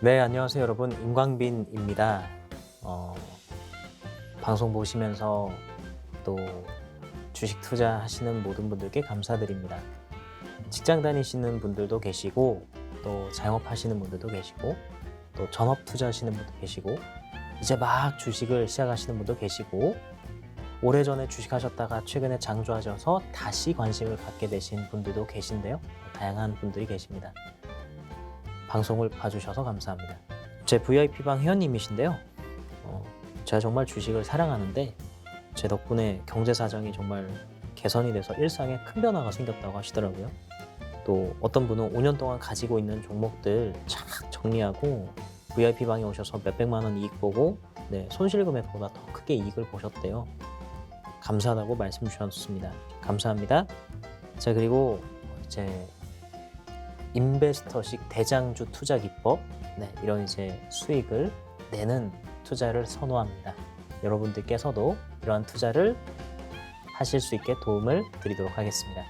네, 안녕하세요, 여러분. 임광빈입니다. 어, 방송 보시면서 또 주식 투자하시는 모든 분들께 감사드립니다. 직장 다니시는 분들도 계시고, 또 자영업하시는 분들도 계시고, 또 전업 투자하시는 분도 계시고, 이제 막 주식을 시작하시는 분도 계시고, 오래전에 주식하셨다가 최근에 장조하셔서 다시 관심을 갖게 되신 분들도 계신데요. 다양한 분들이 계십니다. 방송을 봐주셔서 감사합니다. 제 VIP방 회원님이신데요. 어, 제가 정말 주식을 사랑하는데 제 덕분에 경제 사정이 정말 개선이 돼서 일상에 큰 변화가 생겼다고 하시더라고요. 또 어떤 분은 5년 동안 가지고 있는 종목들 착 정리하고 VIP방에 오셔서 몇백만 원 이익 보고 네, 손실 금액보다 더 크게 이익을 보셨대요. 감사하다고 말씀 주셨습니다. 감사합니다. 자 그리고 이제 인베스터식 대장주 투자 기법 네, 이런 이제 수익을 내는 투자를 선호합니다. 여러분들께서도 이러한 투자를 하실 수 있게 도움을 드리도록 하겠습니다.